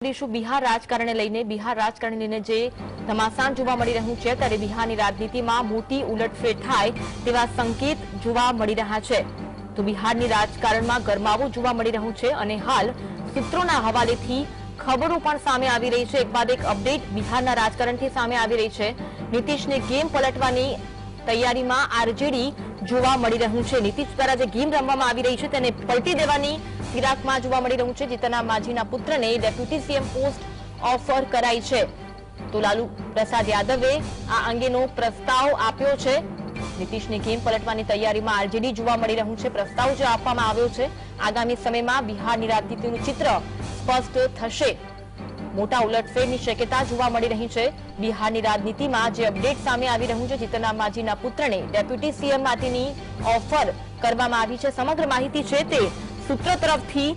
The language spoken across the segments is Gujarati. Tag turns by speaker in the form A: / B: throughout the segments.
A: કરીશું બિહાર રાજકારણને લઈને બિહાર રાજકારણને જે ઘમાસાણ જોવા મળી રહ્યું છે, ત્યારે બિહારની રાજનીતિમાં મોટી ઉલટફેર થાય તેવા સંકેત જોવા મળી રહ્યા છે. તો બિહારની રાજકારણમાં ગરમાવો જોવા મળી રહ્યું છે અને હાલ સૂત્રોના હવાલેથી ખબરો પણ સામે આવી રહી છે. એક બાદ એક અપડેટ બિહારના રાજકારણથી સામે આવી રહી છે. નીતિશને ગેમ પલટવાની તૈયારીમાં આરજેડી જોવા મળી રહ્યું છે. નીતિશ દ્વારા જે ગેમ રમવામાં આવી રહી છે તેને પલટી દેવાની ફિરાકમાં જોવા મળી રહ્યું છે જીતના માજીના પુત્રને ડેપ્યુટી સીએમ પોસ્ટ ઓફર કરાઈ છે. તો લાલુ પ્રસાદ યાદવે આ અંગેનો પ્રસ્તાવ આપ્યો છે. નીતિશની ગેમ પલટવાની તૈયારીમાં આરજેડી જોવા મળી રહ્યું છે. પ્રસ્તાવ જે આપવામાં આવ્યો છે, આગામી સમયમાં બિહારની રાજનીતિનું ચિત્ર સ્પષ્ટ થશે. મોટા ઉલટફેરની શક્યતા જોવા મળી રહી છે. બિહારની રાજનીતિમાં જે અપડેટ સામે આવી રહ્યું છે, જીતનરામ માજીના પુત્રને ડેપ્યુટી સીએમ માટેની ઓફર કરવામાં આવી છે. સમગ્ર માહિતી છે તે સૂત્રો તરફથી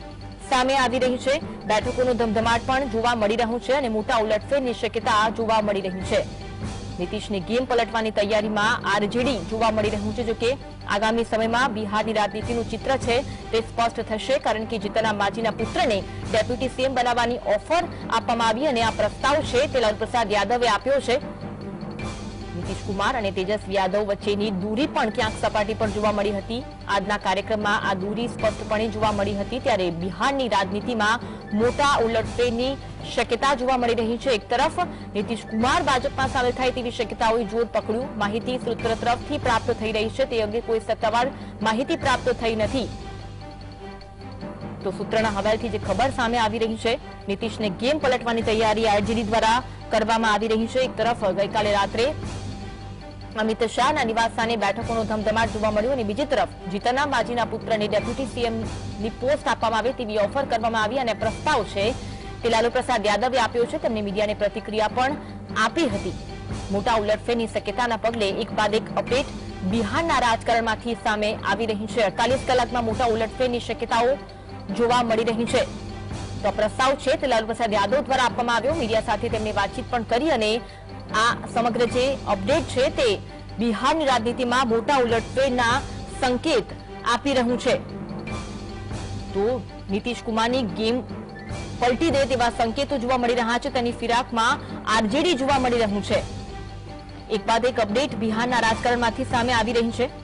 A: સામે આવી રહી છે. બેઠકોનો ધમધમાટ પણ જોવા મળી રહ્યું છે અને મોટા ઉલટફેરની શક્યતા જોવા મળી રહી છે. નીતિશની ગેમ પલટવાની તૈયારીમાં આરજેડી જોવા મળી રહ્યું છે, જોકે આગામી સમયમાં બિહારની રાજનીતિનું ચિત્ર છે તે સ્પષ્ટ થશે, કારણ કે જીતના માજીના પુત્રને ડેપ્યુટી સીએમ બનાવવાની ઓફર આપવામાં આવી અને આ પ્રસ્તાવ છે તે લાલુ પ્રસાદ યાદવે આપ્યો છે. કુમાર અને તેજસ્વી યાદવ વચ્ચેની દૂરી પણ ક્યાંક સપાટી પર જોવા મળી હતી. આજના કાર્યક્રમમાં આ દૂરી સ્પષ્ટપણે જોવા મળી હતી ત્યારે બિહારની રાજનીતિમાં મોટા ઉલટફેરની શક્યતા જોવા મળી રહી છે. એક તરફ કુમાર ભાજપમાં સામેલ થાય તેવી શક્યતાઓએ જોર પકડ્યું. માહિતી સૂત્ર તરફથી પ્રાપ્ત થઈ રહી છે. તે અંગે કોઈ સત્તાવાર માહિતી પ્રાપ્ત થઈ નથી. તો સૂત્રના હવાલથી જે ખબર સામે આવી રહી છે, નીતિશને ગેમ પલટવાની તૈયારી આરજેડી દ્વારા કરવામાં આવી રહી છે. એક તરફ ગઈકાલે રાત્રે અમિત શાહના નિવાસસ્થાને બેઠકોનો ધમધમાટ જોવા મળ્યો અને બીજી તરફ જીતનરામ માજીના પુત્રને ડેપ્યુટી સીએમની પોસ્ટ આપવામાં આવે તેવી ઓફર કરવામાં આવી અને પ્રસ્તાવ છે તે લાલુ પ્રસાદ યાદવે આપ્યો છે. તેમને મીડિયાને પ્રતિક્રિયા પણ આપી હતી. મોટા ઉલટફેરની શક્યતાના પગલે એક બાદ એક અપડેટ બિહારના રાજકારણમાંથી સામે આવી રહી છે. અડતાલીસ કલાકમાં મોટા ઉલટફેરની શક્યતાઓ જોવા મળી રહી છે. તો પ્રસ્તાવ છે તે લાલુ પ્રસાદ યાદવ દ્વારા આપવામાં આવ્યો. મીડિયા સાથે તેમની વાતચીત પણ કરી અને આ સમગ્ર જે અપડેટ છે તે બિહારની રાજનીતિમાં મોટા ઉલટફેરના સંકેત આપી રહ્યું છે. તો નીતિશ કુમારની ગેમ પલટી દે તેવા સંકેતો જોવા મળી રહ્યા છે. તેની ફિરાકમાં આરજેડી જોવા મળી રહ્યું છે. એક બાદ એક અપડેટ બિહારના રાજકારણમાંથી સામે આવી રહી છે.